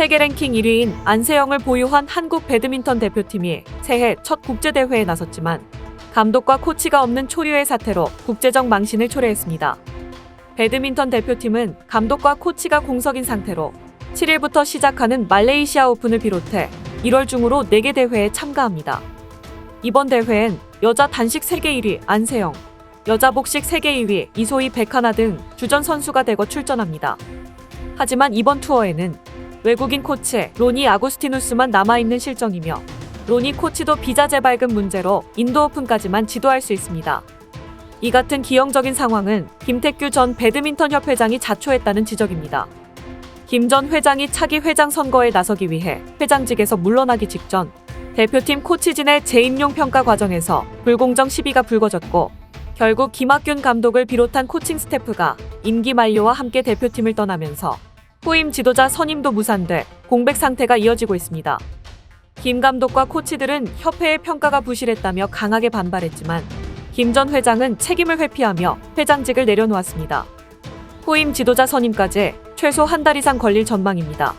세계 랭킹 1위인 안세영을 보유한 한국 배드민턴 대표팀이 새해 첫 국제대회에 나섰지만 감독과 코치가 없는 초유의 사태로 국제적 망신을 초래했습니다. 배드민턴 대표팀은 감독과 코치가 공석인 상태로 7일부터 시작하는 말레이시아 오픈을 비롯해 1월 중으로 4개 대회에 참가합니다. 이번 대회엔 여자 단식 세계 1위 안세영, 여자 복식 세계 2위 이소희 백하나 등 주전 선수가 대거 출전합니다. 하지만 이번 투어에는 외국인 코치 로니 아구스티누스만 남아있는 실정이며 로니 코치도 비자 재발급 문제로 인도 오픈까지만 지도할 수 있습니다. 이 같은 기형적인 상황은 김태규 전 배드민턴 협회장이 자초했다는 지적입니다. 김 전 회장이 차기 회장 선거에 나서기 위해 회장직에서 물러나기 직전 대표팀 코치진의 재임용 평가 과정에서 불공정 시비가 불거졌고 결국 김학균 감독을 비롯한 코칭 스태프가 임기 만료와 함께 대표팀을 떠나면서 후임 지도자 선임도 무산돼 공백 상태가 이어지고 있습니다. 김 감독과 코치들은 협회의 평가가 부실했다며 강하게 반발했지만 김 전 회장은 책임을 회피하며 회장직을 내려놓았습니다. 후임 지도자 선임까지 최소 한 달 이상 걸릴 전망입니다.